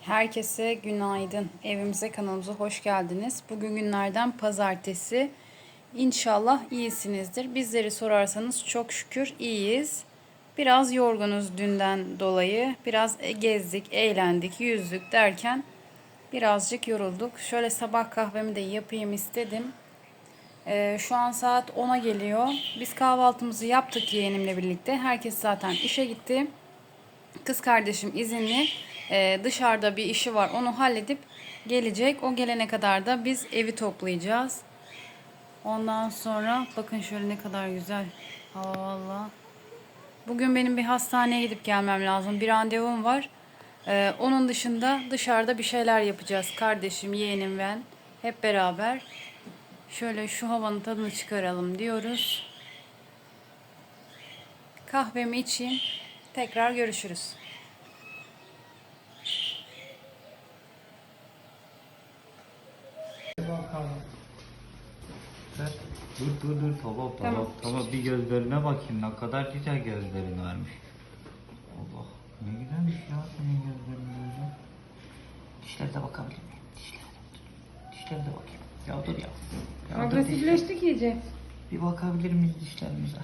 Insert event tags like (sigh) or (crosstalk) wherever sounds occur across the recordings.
Herkese günaydın. Evimize kanalımıza hoş geldiniz. Bugün günlerden pazartesi. İnşallah iyisinizdir. Bizleri sorarsanız çok şükür iyiyiz. Biraz yorgunuz dünden dolayı. Biraz gezdik, eğlendik, yüzdük derken birazcık yorulduk. Şöyle sabah kahvemi de yapayım istedim. Ee, şu an saat 10'a geliyor. Biz kahvaltımızı yaptık yeğenimle birlikte. Herkes zaten işe gitti. Kız kardeşim izinli. Ee, dışarıda bir işi var. Onu halledip gelecek. O gelene kadar da biz evi toplayacağız. Ondan sonra bakın şöyle ne kadar güzel hava valla. Bugün benim bir hastaneye gidip gelmem lazım. Bir randevum var. Ee, onun dışında dışarıda bir şeyler yapacağız. Kardeşim, yeğenim ben hep beraber. Şöyle şu havanın tadını çıkaralım diyoruz. Kahvemi içeyim. Tekrar görüşürüz. Ver. Dur dur dur tamam tamam Tamam. tamam bir gözlerine bakayım ne kadar güzel gözlerin varmış. Allah ne güzelmiş ya senin gözlerin böyle. Dişlere de bakabilir miyim? Dişlere de Dişlere de bakayım. Ya dur ya. ya dur, Agresifleştik iyice. Bir bakabilir miyiz dişlerimize?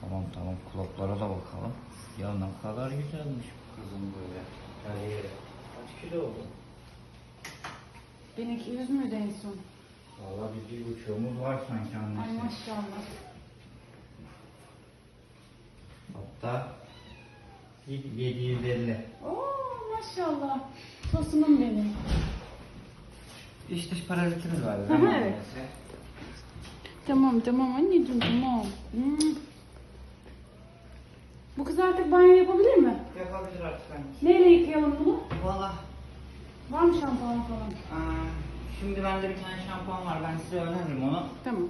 Tamam tamam kulaklara da bakalım. Ya ne kadar güzelmiş bu kızım böyle. Her yere. Kaç kilo oldu? 1200 müydü en son? Valla bir, bir buçuğumuz var sanki Ay annesi. maşallah. Hatta 750. Oo maşallah. Tosunum benim. İç dış parazitimiz var. Hı, evet. Tamam tamam anneciğim tamam. Hmm. Bu kız artık banyo yapabilir mi? Yapabilir artık annesi. Neyle yıkayalım bunu? Valla. Var mı şampuan falan? aa, Şimdi bende bir tane şampuan var. Ben size öneririm onu. Tamam.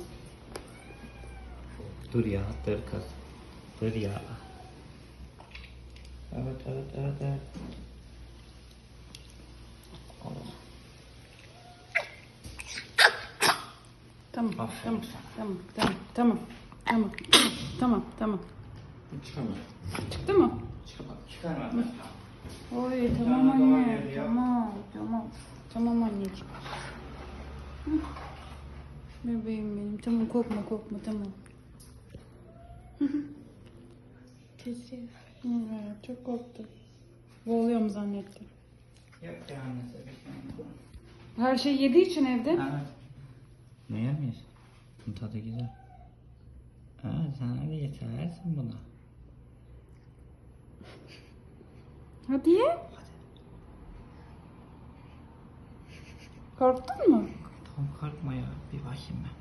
Dur ya, dur kız. Dur ya. Evet, evet, evet, evet. Tamam. Tamam. sana. Tamam. Tamam. Tamam. Tamam. Tamam. Tamam. Çıkamıyor. Çıktı mı? Çıkamıyor. Çıkarma. Oy tamam anne. Tamam. Tamam. Tamam anneciğim. Hı. Bebeğim benim. Tamam korkma korkma tamam. Hı, evet, çok korktu. Boğuluyor mu zannetti? Yok ya annesi. tane. Her şey yediği için evde. Evet. Ne yemiyorsun? Bunun tadı güzel. Ha, sen öyle yetersin buna. Hadi ye. Korktun mu? Tamam korkma ya. Bir bakayım ben.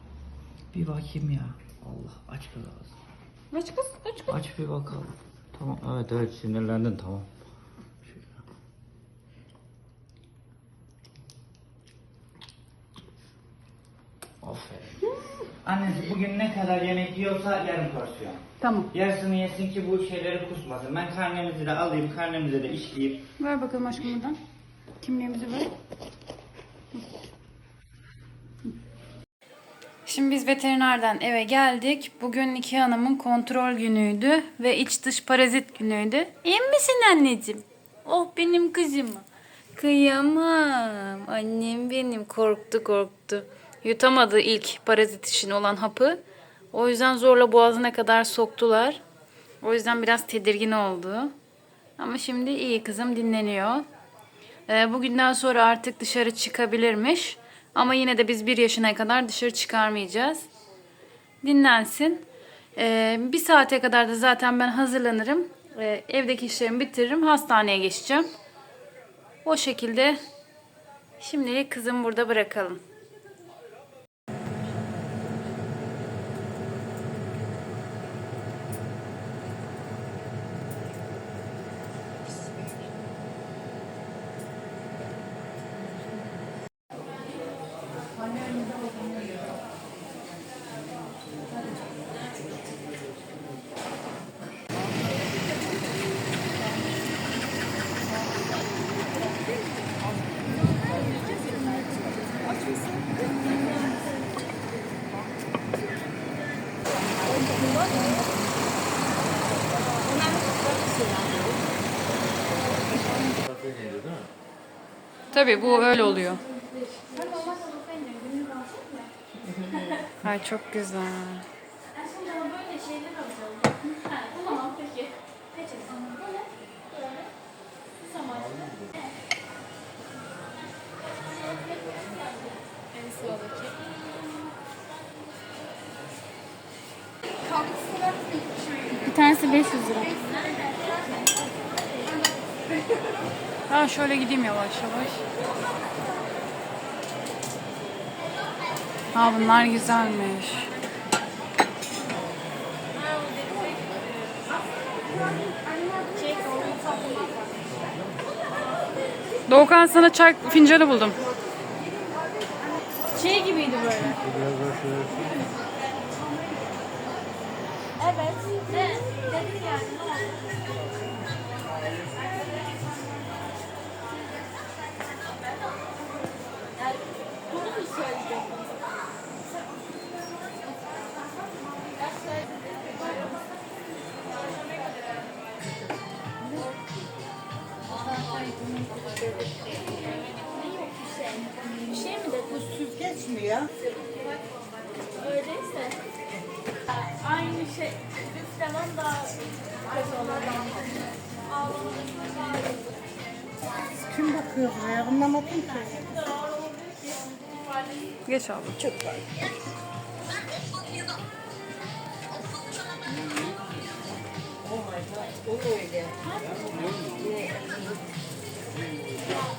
Bir bakayım ya. Allah aç kız ağzını. Aç kız aç kız. Aç bir bakalım. Tamam evet evet sinirlendin tamam. Şöyle. Aferin. Annesi bugün ne kadar yemek yiyorsa yarım porsiyon. Tamam. Yarısını yesin ki bu şeyleri kusmasın. Ben karnemizi de alayım, karnemize de işleyeyim. Ver bakalım aşkım buradan. Kimliğimizi ver. Şimdi biz veterinerden eve geldik. Bugün iki hanımın kontrol günüydü ve iç dış parazit günüydü. İyi misin anneciğim? Oh benim kızım. Kıyamam. Annem benim korktu korktu. Yutamadı ilk parazit için olan hapı. O yüzden zorla boğazına kadar soktular. O yüzden biraz tedirgin oldu. Ama şimdi iyi kızım dinleniyor. Ee, bugünden sonra artık dışarı çıkabilirmiş. Ama yine de biz bir yaşına kadar dışarı çıkarmayacağız. Dinlensin. Ee, bir saate kadar da zaten ben hazırlanırım. Ee, evdeki işlerimi bitiririm. Hastaneye geçeceğim. O şekilde şimdilik kızım burada bırakalım. Tabii bu öyle oluyor. (laughs) Ay çok güzel. Bir tanesi 500 lira. Ha şöyle gideyim yavaş yavaş. Ha bunlar güzelmiş. Doğukan sana çay fincanı buldum. Şey gibiydi böyle. Evet. Ne? Dedim yani ya? Öyleyse aynı şey biz falan daha kötü olur. Kim bakıyor buraya? Anlamadım ki. Geç abla. Çok Ya sen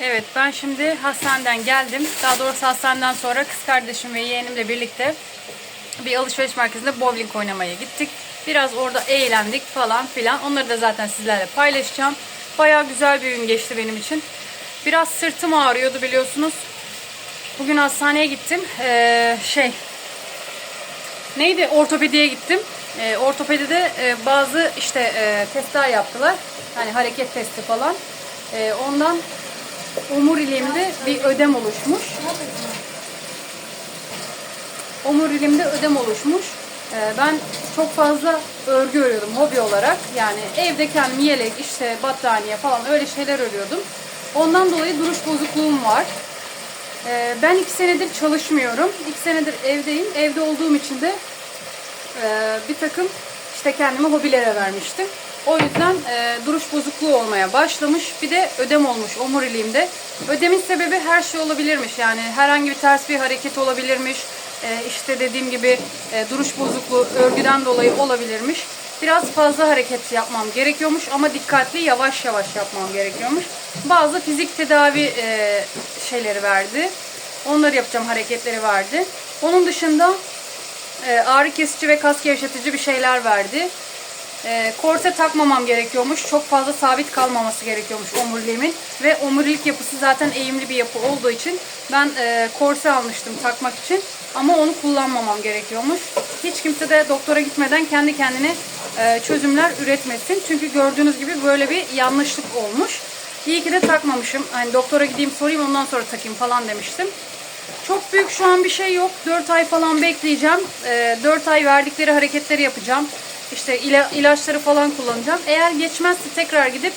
Evet ben şimdi hastaneden geldim. Daha doğrusu hastaneden sonra kız kardeşim ve yeğenimle birlikte bir alışveriş merkezinde bowling oynamaya gittik. Biraz orada eğlendik falan filan. Onları da zaten sizlerle paylaşacağım. Baya güzel bir gün geçti benim için. Biraz sırtım ağrıyordu biliyorsunuz. Bugün hastaneye gittim. Ee, şey neydi ortopediye gittim. Ee, ortopedide e, bazı işte e, testler yaptılar. Hani hareket testi falan. Ee, ondan omuriliğimde bir ödem oluşmuş. Omuriliğimde ödem oluşmuş. Ee, ben çok fazla örgü örüyordum hobi olarak. Yani evde kendim yelek, işte battaniye falan öyle şeyler örüyordum. Ondan dolayı duruş bozukluğum var. Ee, ben iki senedir çalışmıyorum. İki senedir evdeyim. Evde olduğum için de e, bir takım işte kendimi hobilere vermiştim. O yüzden e, duruş bozukluğu olmaya başlamış. Bir de ödem olmuş omuriliğimde. Ödemin sebebi her şey olabilirmiş. Yani herhangi bir ters bir hareket olabilirmiş. E, işte dediğim gibi e, duruş bozukluğu örgüden dolayı olabilirmiş. Biraz fazla hareket yapmam gerekiyormuş ama dikkatli yavaş yavaş yapmam gerekiyormuş. Bazı fizik tedavi e, şeyleri verdi. Onları yapacağım hareketleri verdi. Onun dışında e, ağrı kesici ve kas gevşetici bir şeyler verdi. E, korse takmamam gerekiyormuş. Çok fazla sabit kalmaması gerekiyormuş omuriliğimin. Ve omurilik yapısı zaten eğimli bir yapı olduğu için ben e, korse almıştım takmak için. Ama onu kullanmamam gerekiyormuş. Hiç kimse de doktora gitmeden kendi kendine e, çözümler üretmesin. Çünkü gördüğünüz gibi böyle bir yanlışlık olmuş. İyi ki de takmamışım. Hani doktora gideyim sorayım ondan sonra takayım falan demiştim. Çok büyük şu an bir şey yok. 4 ay falan bekleyeceğim. Ee, 4 ay verdikleri hareketleri yapacağım. İşte ila- ilaçları falan kullanacağım. Eğer geçmezse tekrar gidip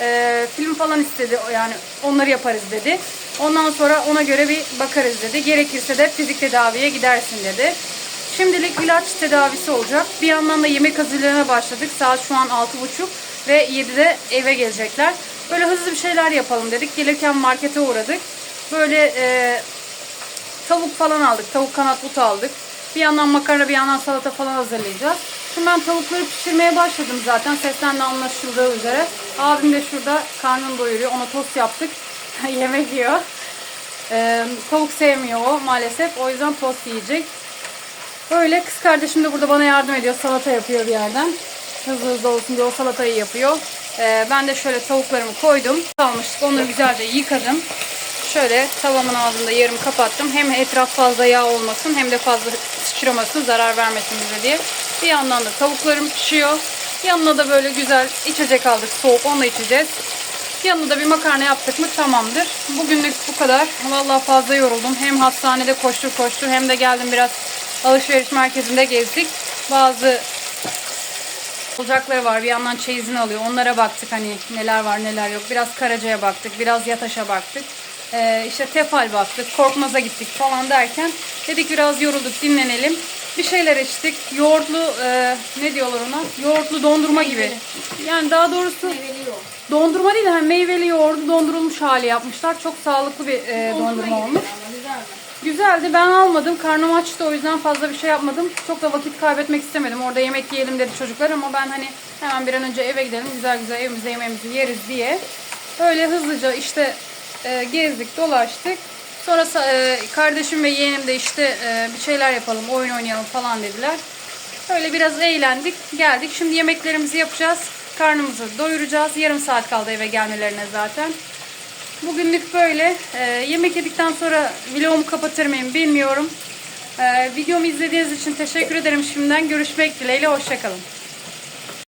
e, film falan istedi. Yani onları yaparız dedi. Ondan sonra ona göre bir bakarız dedi. Gerekirse de fizik tedaviye gidersin dedi. Şimdilik ilaç tedavisi olacak. Bir yandan da yemek hazırlığına başladık. Saat şu an 6.30 ve 7'de eve gelecekler. Böyle hızlı bir şeyler yapalım dedik. Gelirken markete uğradık. Böyle e, tavuk falan aldık. Tavuk kanat butu aldık. Bir yandan makarna bir yandan salata falan hazırlayacağız. Şimdi ben tavukları pişirmeye başladım zaten. Sesten de anlaşıldığı üzere. Abim de şurada karnını doyuruyor. Ona tost yaptık. (laughs) Yemek yiyor. Ee, tavuk sevmiyor o maalesef. O yüzden tost yiyecek. Öyle kız kardeşim de burada bana yardım ediyor. Salata yapıyor bir yerden. Hızlı hızlı olsun diye o salatayı yapıyor. Ee, ben de şöyle tavuklarımı koydum. Almıştık. Onları güzelce yıkadım. Şöyle tavamın ağzında yarım kapattım. Hem etraf fazla yağ olmasın hem de fazla sıçramasın, zarar vermesin bize diye. Bir yandan da tavuklarım pişiyor. Yanına da böyle güzel içecek aldık. Soğuk onu da içeceğiz. Yanına da bir makarna yaptık mı tamamdır. Bugünlük bu kadar. Vallahi fazla yoruldum. Hem hastanede koştur koştur hem de geldim biraz alışveriş merkezinde gezdik. Bazı olacakları var. Bir yandan çeyizini alıyor. Onlara baktık hani neler var neler yok. Biraz Karaca'ya baktık. Biraz Yataş'a baktık. Ee, işte Tefal baktık. Korkmaz'a gittik falan derken dedik biraz yorulduk dinlenelim. Bir şeyler içtik. Yoğurtlu e, ne diyorlar ona? Yoğurtlu dondurma gibi. Yani daha doğrusu dondurma değil de hani meyveli yoğurdu dondurulmuş hali yapmışlar. Çok sağlıklı bir e, dondurma olmuş. Güzeldi. Ben almadım. Karnım açtı o yüzden fazla bir şey yapmadım. Çok da vakit kaybetmek istemedim. Orada yemek yiyelim dedi çocuklar ama ben hani hemen bir an önce eve gidelim. Güzel güzel evimizde yemeğimizi yeriz diye. Öyle hızlıca işte e, gezdik, dolaştık. Sonra e, kardeşim ve yeğenim de işte e, bir şeyler yapalım, oyun oynayalım falan dediler. Öyle biraz eğlendik, geldik. Şimdi yemeklerimizi yapacağız. Karnımızı doyuracağız. Yarım saat kaldı eve gelmelerine zaten. Bugünlük böyle. Ee, yemek yedikten sonra vlogumu kapatır mıyım bilmiyorum. Ee, videomu izlediğiniz için teşekkür ederim şimdiden. Görüşmek dileğiyle. Hoşçakalın.